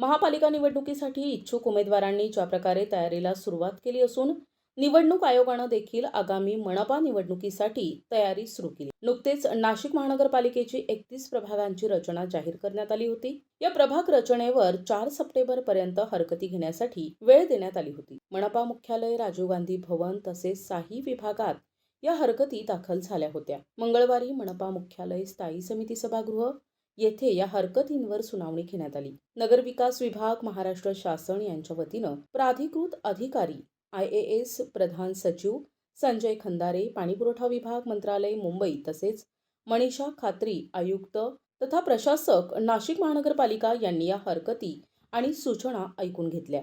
महापालिका निवडणुकीसाठी इच्छुक उमेदवारांनी ज्या प्रकारे तयारीला सुरुवात केली असून निवडणूक आयोगानं देखील आगामी मनपा निवडणुकीसाठी तयारी सुरू केली. नुकतेच नाशिक महानगरपालिकेची एकतीस प्रभागांची रचना जाहीर करण्यात आली होती. या प्रभाग रचनेवर चार सप्टेंबर पर्यंत हरकती घेण्यासाठी वेळ देण्यात आली होती. मनपा मुख्यालय राजीव गांधी भवन तसेच साही विभागात या हरकती दाखल झाल्या होत्या. मंगळवारी मनपा मुख्यालय स्थायी समिती सभागृह येथे या हरकतींवर सुनावणी घेण्यात आली. नगरविकास विभाग महाराष्ट्र शासन यांच्या वतीनं प्राधिकृत अधिकारी आय ए एस प्रधान सचिव संजय खंदारे पाणीपुरवठा विभाग मंत्रालय मुंबई तसेच मनीषा खात्री आयुक्त तथा प्रशासक नाशिक महानगरपालिका यांनी या हरकती आणि सूचना ऐकून घेतल्या.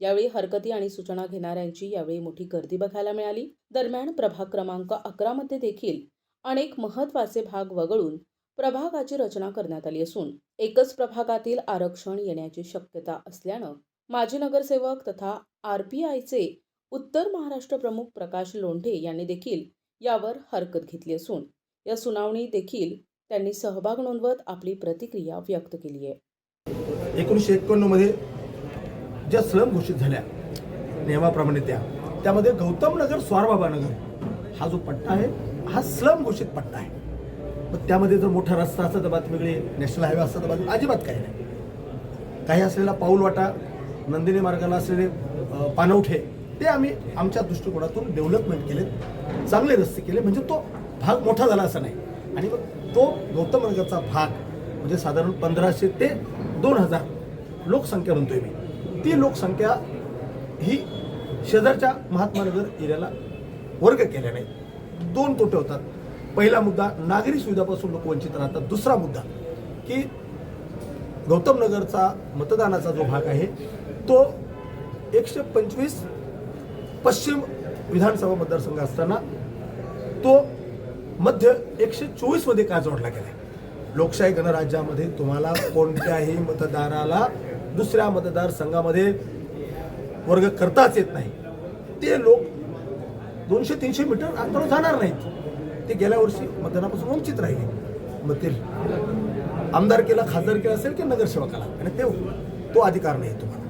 यावेळी हरकती आणि सूचना घेणाऱ्यांची यावेळी मोठी गर्दी बघायला मिळाली. दरम्यान प्रभाग क्रमांक अकरामध्ये देखील अनेक महत्त्वाचे भाग वगळून प्रभागाची रचना करण्यात आली असून एकच प्रभागातील आरक्षण येण्याची शक्यता असल्यानं माजी नगरसेवक तथा आर पी आयचे उत्तर महाराष्ट्र प्रमुख प्रकाश लोंढे यांनी देखील यावर हरकत घेतली असून या सुनावणी देखील त्यांनी सहभाग नोंदवत आपली प्रतिक्रिया व्यक्त केली आहे. एकोणीसशे एक्क्याण्णवमध्ये ज्या स्लम घोषित झाल्या नियमाप्रमाणे त्या त्यामध्ये गौतम नगर स्वारबाबा नगर हा जो पट्टा आहे हा स्लम घोषित पट्टा आहे. मग त्यामध्ये जर मोठा रस्ता असता तर बात वेगळी नॅशनल हायवे असता तर बातमी अजिबात काही नाही. काही असलेला पाऊलवाटा नंदिनी मार्गाला असलेले पानवठे ते आम्ही आमच्या दृष्टिकोनातून डेव्हलपमेंट केले चांगले रस्ते केले. म्हणजे तो भाग मोठा झाला असा नाही. आणि मग तो गौतम नगरचा भाग म्हणजे साधारण पंधराशे ते दोन हजार लोकसंख्या म्हणतोय मी. ती लोकसंख्या ही शेजारच्या महात्मा नगर एरियाला वर्ग केल्या नाही दोन तोटे होतात. पहिला मुद्दा नागरी सुविधापासून लोक वंचित राहतात. दुसरा मुद्दा की गौतम नगरचा मतदानाचा जो भाग आहे तो एकशे पंचवीस पश्चिम विधानसभा मतदारसंघ असताना तो मध्य एकशे चोवीसमध्ये का जोडला गेला लोकशाही गणराज्यामध्ये तुम्हाला कोणत्याही मतदाराला दुसऱ्या मतदारसंघामध्ये वर्ग करताच येत नाही. ते लोक दोनशे तीनशे मीटर अंतर जाणार नाहीत. ते गेल्या वर्षी मतदानापासून वंचित राहिले. मग ते आमदारकीला खासदारकीला असेल की नगरसेवकाला? आणि ते तो अधिकार नाही तुम्हाला.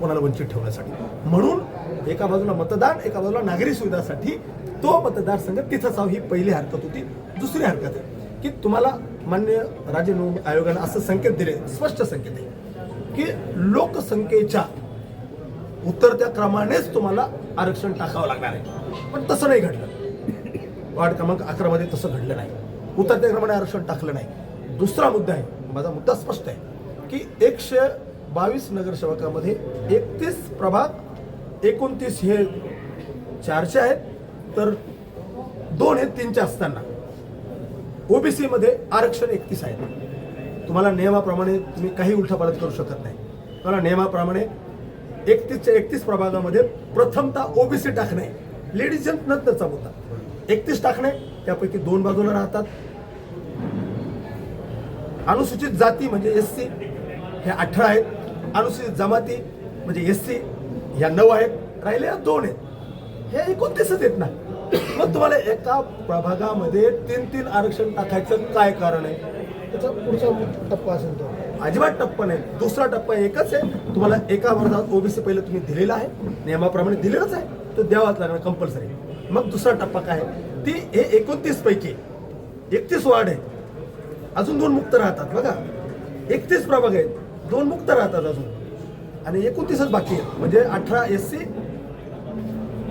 कोणाला वंचित ठेवण्यासाठी. म्हणून एका बाजूला मतदान एका बाजूला नागरी सुविधासाठी तो मतदारसंघ तिथंच असावा ही पहिली हरकत होती. दुसरी हरकत आहे की तुम्हाला मान्य राज्य निवडणूक आयोगानं असं संकेत दिले स्पष्ट संकेत आहे की लोकसंख्येच्या उतरत्या क्रमानेच तुम्हाला आरक्षण टाकावं लागणार आहे. पण तसं नाही घडलं. वार्ड क्रमांक अकरामध्ये तसं घडलं नाही. उतरत्या क्रमाने आरक्षण टाकलं नाही. दुसरा मुद्दा आहे माझा मुद्दा स्पष्ट आहे की एकशे बावीस नगरसेवकामध्ये एकतीस प्रभाग एकोणतीस हे चारशे आहेत तर दोन हे तीनचे असताना. ओबीसीमध्ये आरक्षण एकतीस आहे. तुम्हाला नियमाप्रमाणे तुम्ही काही उलटापालट करू शकत नाही. तुम्हाला नियमाप्रमाणे एकतीसच्या एकतीस प्रभागामध्ये प्रथमतः ओबीसी टाकणे. लेडीज नंतरचा मुद्दा. एकतीस टाकणे त्यापैकी दोन बाजूला राहतात. अनुसूचित जाती म्हणजे एस सी हे अठरा आहेत. अनुसूचित जमाती म्हणजे एस सी ह्या नऊ आहेत. राहिलेल्या दोन आहेत. हे एकोणतीसच आहेत ना. मग तुम्हाला एका प्रभागामध्ये तीन तीन आरक्षण टाकायचं काय कारण आहे? त्याचा पुढचा टप्पा असेल तो. अजिबात टप्पा नाही. दुसरा टप्पा एकच आहे. तुम्हाला एका वर्षात ओबीसी पहिले तुम्ही दिलेला आहे. नियमाप्रमाणे दिलेलाच आहे. तो द्यावाच लागणार कंपल्सरी मग दुसरा टप्पा काय आहे? ती हे एकोणतीस पैकी एकतीस वार्ड आहे अजून दोन मुक्त राहतात बघा. एकतीस प्रभाग आहेत. दोन मुक्त राहतात अजून. आणि एकोणतीसच बाकी आहेत. म्हणजे अठरा एस सी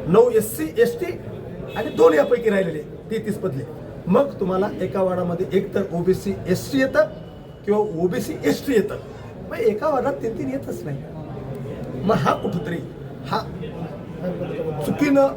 नऊ एस सी एस टी आणि दोन यापैकी राहिलेले. तेहतीस पदले. मग तुम्हाला एका वार्डामध्ये एकतर ओबीसी एस टी येतं किंवा ओबीसी एस टी येतं. मग एका वार्डात तीन तीन येतच नाही. मग हा कुठंतरी हा चुकीनं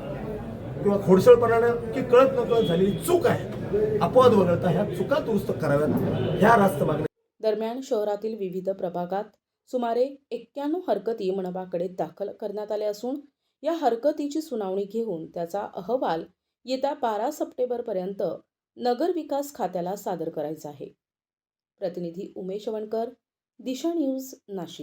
किंवा खोडसळपणानं की कळत न कळत झालेली चूक आहे. अपवाद वगळता ह्या चुका दुरुस्त कराव्यात. ह्या रास्त मागण्या दरम्यान शहरातील विविध प्रभागात सुमारे एक्क्याण्णव हरकती मनपाकडे दाखल करण्यात आल्या असून या हरकतीची सुनावणी घेऊन त्याचा अहवाल येत्या बारा सप्टेंबरपर्यंत नगर विकास खात्याला सादर करायचा आहे. प्रतिनिधी उमेश वणकर दिशा न्यूज नाशिक.